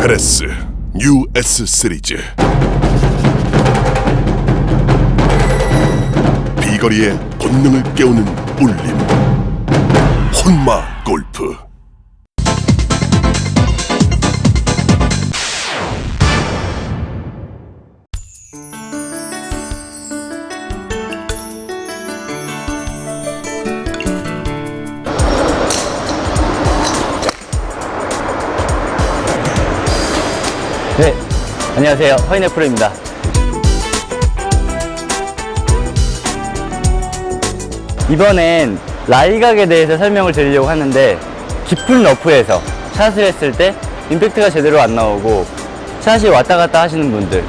페레스 뉴 S 시리즈. 비거리의 본능을 깨우는 울림. 혼마 골프 네, 안녕하세요. 허인애플입니다. 이번엔 라이각에 대해서 설명을 드리려고 하는데 깊은 러프에서 샷을 했을 때 임팩트가 제대로 안 나오고 샷이 왔다 갔다 하시는 분들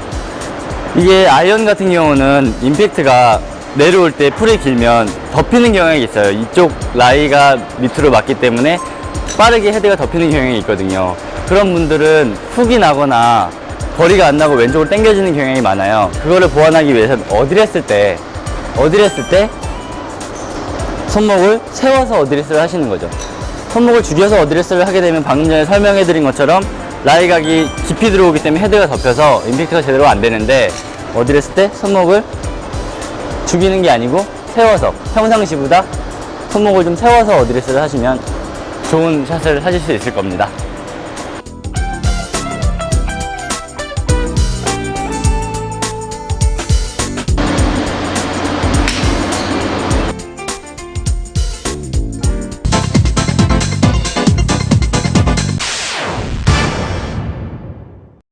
이게 아이언 같은 경우는 임팩트가 내려올 때 풀이 길면 덮이는 경향이 있어요. 이쪽 라이가 밑으로 맞기 때문에 빠르게 헤드가 덮이는 경향이 있거든요. 그런 분들은 훅이 나거나 거리가 안 나고 왼쪽으로 당겨지는 경향이 많아요. 그거를 보완하기 위해서는 어드레스 때, 어드레스 때 손목을 세워서 어드레스를 하시는 거죠. 손목을 죽여서 어드레스를 하게 되면 방금 전에 설명해 드린 것처럼 라이각이 깊이 들어오기 때문에 헤드가 덮여서 임팩트가 제대로 안 되는데 어드레스 때 손목을 죽이는 게 아니고 세워서 평상시보다 손목을 좀 세워서 어드레스를 하시면 좋은 샷을 하실 수 있을 겁니다.